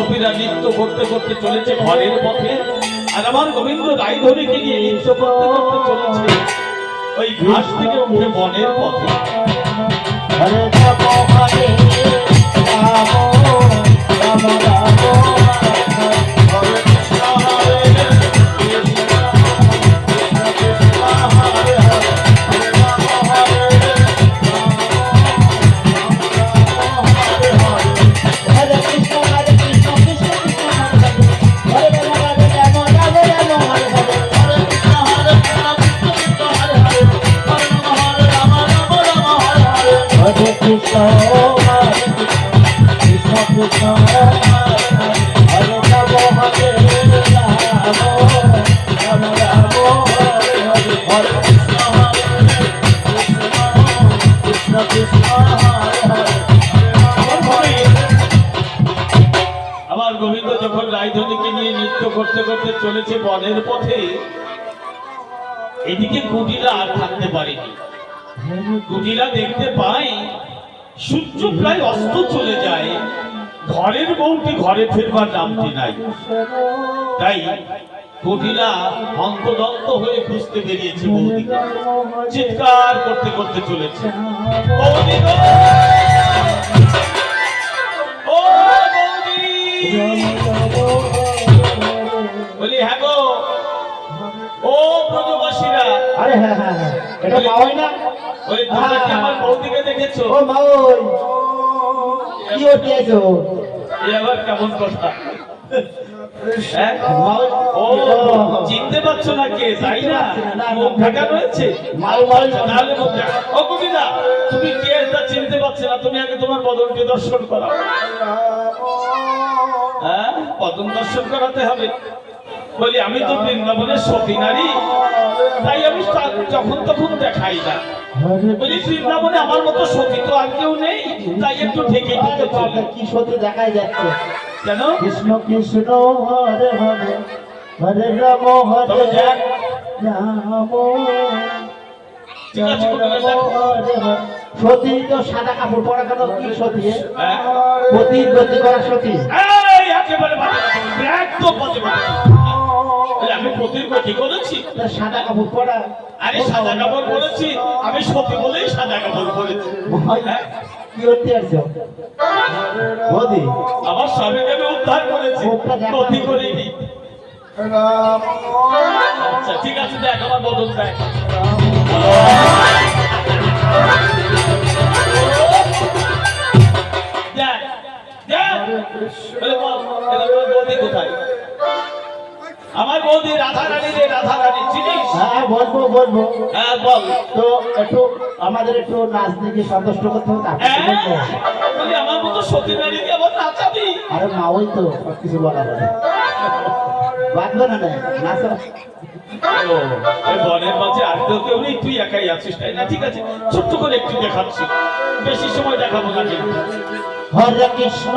গোপীরা নৃত্য করতে করতে চলেছে ঘরের পথে। আর আমার গোবিন্দ রায়ধনীকে নিয়ে নৃত্য করতে করতে চলেছে ওই ঘাস থেকে উঠে বনের পথে। হরে রাম রাম রাম। আমার গোবিন্দ যখন রায়ধনীকে নিয়ে নৃত্য করতে করতে চলেছে বনের পথে, এদিকে কুটিরা আর থাকতে পারেনি। কুটিরা দেখতে পাই সূর্য প্রায় অস্ত চলে যায় ঘরের বউটি ঘরে ফেরবার নামটি নাই। তাই কুটিরা অন্তদন্ত হয়ে খুঁজতে বেরিয়েছে বৌদিকে। চিৎকার করতে করতে চলেছে। বৌদি ও বলি হ্যাঁ গো। ও ব্রজবাসীরা। আরে হ্যাঁ হ্যাঁ হ্যাঁ। এটা মাওই না? ওই তোমরা কি আমার বৌদিকে দেখেছ? ও মাওই কি আবার কেমন কথা? হ্যাঁ? ও চিনতে পারছ না কে? তাই না? মুখ ঢাকা রয়েছে? মাও আচ্ছা, তাহলে মুখ ঢাকা ও কবিতা তুমি কে? তা চিনতে পারছ না। তুমি আগে তোমার বদনকে দর্শন করাও। হ্যাঁ? বদন দর্শন করাতে হবে। বলি আমি তো বৃন্দাবনের সতী নারী। তাই আমি যখন তখন দেখাই না। বলি বৃন্দাবনে আমার মতো সতী তো আর কেউ নেই তাই একটু কি সত্যি দেখাই যাচ্ছে। কেন? কৃষ্ণ কৃষ্ণ হরে হরে রাম রাম। সতী তো সাদা কাপড় পরা কেন? কি সতী হ্যাঁ? পতি গতি করা সতী। একেবারে আমি প্রতির গতি করেছি? সাদা কাপড় পরা আরে সাদা কাপড় পরেছি। আমি সতী বলেই সাদা কাপড় পরেছি। হ্যাঁ? আমার স্বামীকে আমি উদ্ধার করেছি। যাচ্ছে। করিনি। আচ্ছা ঠিক আছে দেখ আমার বদল দেখ। দেখ, দেখ। আমার বৌদি রাধা রানী রে রাধা রানী চিনিস? হ্যাঁ বলব বলব। হ্যাঁ বল। তো একটু আমাদের একটু নাচ দেখে সন্তুষ্ট করতে হবে তারপর হ্যাঁ? বলব। বলি আমার মতো সতী নারীকে আবার নাচাবি? আরে মা ওই তো সব কিছু বলা। যাবে বাঁধবে না না নাচ। বনের মাঝে আর কেউ কেউ নেই তুই একাই আছিস তাই না? ঠিক আছে ছোট্ট করে একটু দেখাচ্ছি। বেশি সময় দেখাবো না কিন্তু। হরে কৃষ্ণ।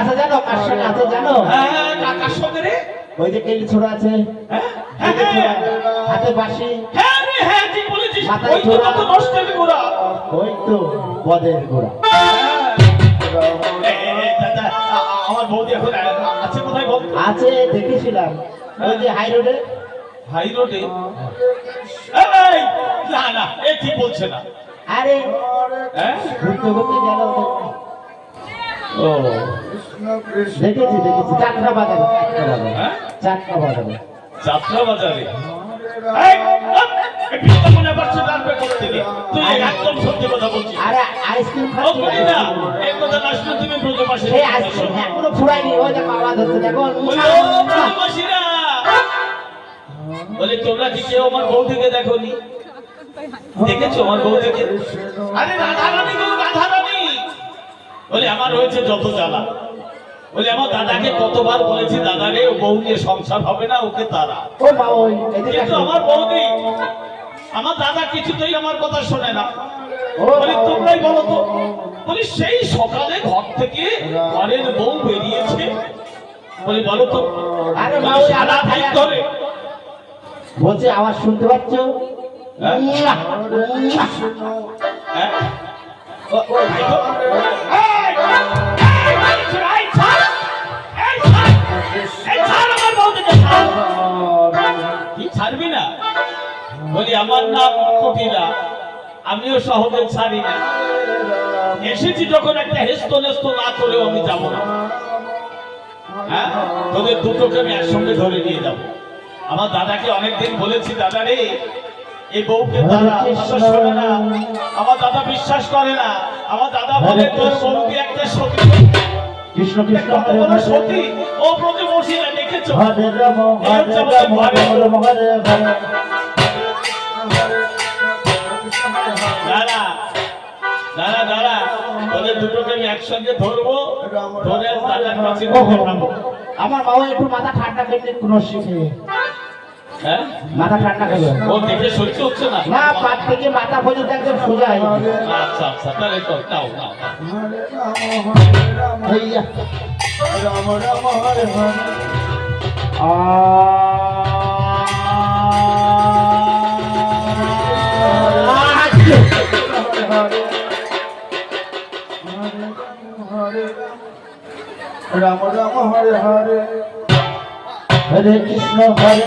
আছে জানো? কার সঙ্গে আছে জানো? হ্যাঁ হ্যাঁ সঙ্গে রে? ওই যে কেলি ছোড়া আছে। কেলি ছোড়া। হাতে বাঁশি। হ্যাঁ রে হ্যাঁ ঠিক বলেছিস। ওই তো। নষ্টের গোড়া। ওই বদের গোড়া। আমার বৌদি এখন আছে কোথায় বল? আছে দেখেছিলাম। ওই যে হাই রোডে। হাই রোডে? এই না না এ ঠিক বলছে না। আরে হ্যাঁ? ঘুরতে ঘুরতে গেল ও। দেখেছি দেখেছি চারটা বাজারে চারটা বাজারে হ্যাঁ বাজারে তুমি বলি, তোমরা কি কেউ আমার বৌদিকে দেখোনি? দেখেছ আমার বৌদিকে? আরে রাধা রানী গো রাধা রানী বলে আমার হয়েছে যত জ্বালা। বলে আমার দাদাকে কতবার বলেছি দাদা রে ও বউ নিয়ে সংসার হবে না ওকে তারা ও মা ওই এদিকে কিন্তু। আমার বৌদি আমার দাদা কিছুতেই আমার কথা শোনে না। বলে তোমরাই বলো তো। বলে সেই সকালে ঘর থেকে ঘরের বউ বেরিয়েছে। বলে বলো তো। আরে মা, ওই সারা আবার ধরে বলছি আওয়াজ শুনতে পাচ্ছ? হ্যাঁ? হ্যাঁ? কি ছাড়বি না? বলি আমার নাম কপিলা আমিও সহজে ছাড়ি না। এসেছি যখন একটা হেস্ত নেস্ত না করেও আমি যাব না। হ্যাঁ? তোদের দুটোকে আমি একসঙ্গে ধরে নিয়ে যাব। আমার দাদাকে অনেকদিন বলেছি দাদা রে এই বউকে দাদা কথা শোনে না। আমার দাদা বিশ্বাস করে না। আমার দাদা বলে তোর বউকে একটা সতী কৃষ্ণ কৃষ্ণ কত হরে বড় হরে সতী। ও প্রতি দেখেছ? হরে রাম হরে রাম হরে রাম হরে হরে দাঁড়া দাঁড়া তোদের দুটোকে আমি একসঙ্গে ধরবো। ধরে দাদার কাছে আমার বাবা একটু মাথা ঠান্ডা করতে কোনো শিখে মাথা ঠান্ডা করবে ও দেখে সহ্য হচ্ছে না না পাত থেকে মাথা পর্যন্ত একদম সোজা হয়ে। আচ্ছা আচ্ছা তাহলে তো নাও নাও নাও। হইয়া। রাম রাম হরে হরে হরে রাম রাম হরে হরে হরে কৃষ্ণ হরে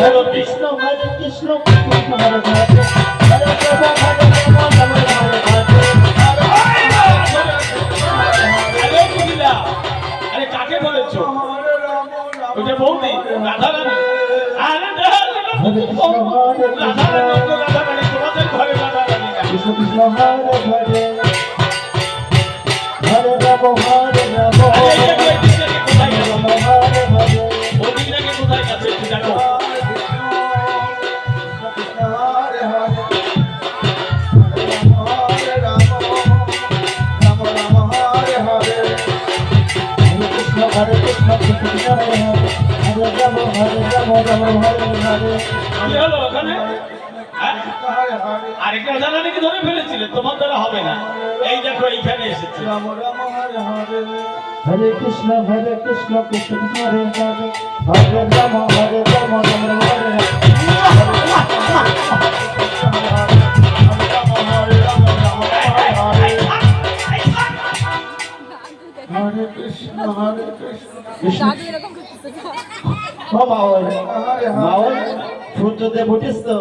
হরে কৃষ্ণ হরে কৃষ্ণ কৃষ্ণ হরে হরে। হরে রাম হরে রাম রাম রাম হরে হরে আরে বুঝিলা আরে কাকে রাম রাম ওটা বৌদি রাধা রানী আরে রাধা রানী রাধা রানী তোমাদের ঘরে রাধা রানী কৃষ্ণ কৃষ্ণ হরে হরে। হরে রাম আরেকটা ধরে হবে না এই দেখো হরে কৃষ্ণ হরে কৃষ্ণ কৃষ্ণ হরে হরে হরে রাম হরে রাম রাম হরে কৃষ্ণ হরে কৃষ্ণ দাদু এরকম করতেছে। ও হরে মাওল সূর্যদেব উঠিস তো।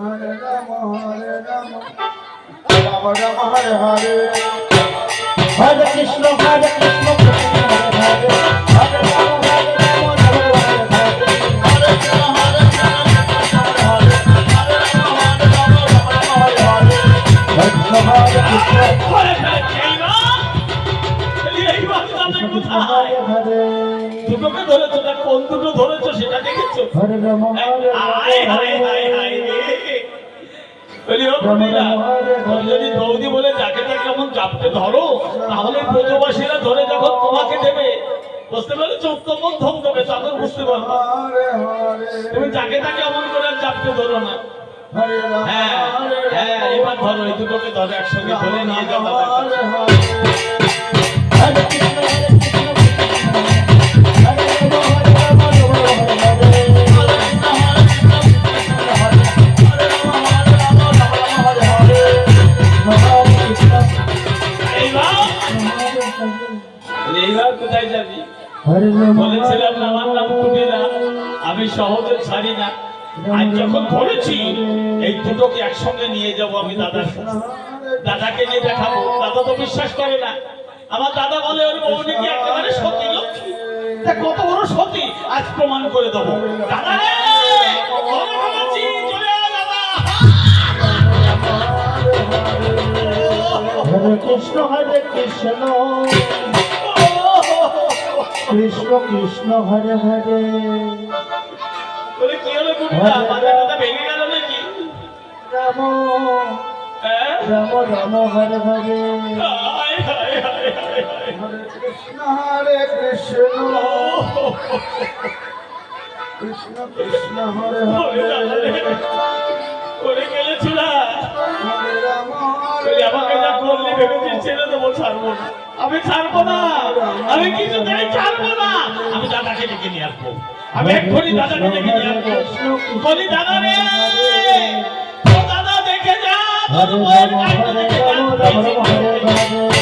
হরে রাম হরে রাম রাম রাম হরে হরে। হরে কৃষ্ণ হরে কৃষ্ণ। যদি বৌদি বলে যাকে তাকে এমন ধরো তাহলে ব্রজবাসীরা ধরে যখন তোমাকে দেবে। বুঝতে পেরেছ? উত্তম মধ্যম দেবে তখন বুঝতে পারব তুমি যাকে তাকে এমন করে চাপতে ধরো না। হ্যাঁ হ্যাঁ এবার ধরো এই দুটোকে ধরে একসঙ্গে ধরে নিয়ে যাও। বলেছিলাম না, আমার নাম কুটিরা আমি সহজে ছাড়ি না। আজ যখন ধরেছি এই দুটোকে একসঙ্গে নিয়ে যাব আমি দাদার কাছে দাদাকে নিয়ে দেখাবো। দাদা তো বিশ্বাস করে না। আমার দাদা বলে ওর বউ নাকি একেবারে সতী লক্ষ্মী। তা কত বড় সতী? আজ প্রমাণ করে দেবো। দাদা রে! কৃষ্ণ হরে কৃষ্ণ। কৃষ্ণ কৃষ্ণ হরে হরে। রাম হ্যাঁ? রাম রাম হরে হরে। হরে কৃষ্ণ হরে কৃষ্ণ। কৃষ্ণ কৃষ্ণ হরে হরে। ওরে গেলে যা ভেবেছিস ছেড়ে দেবো ছাড়বো না। আমি ছাড়বো না। আমি কিছুতেই ছাড়বো না। আমি দাদাকে ডেকে নিয়ে আসব। আমি এক্ষুনি দাদাকে ডেকে নিয়ে আসব। বলি, দাদা রে দাদা দেখে যা, তোর বউয়ের রাম দেখে যা।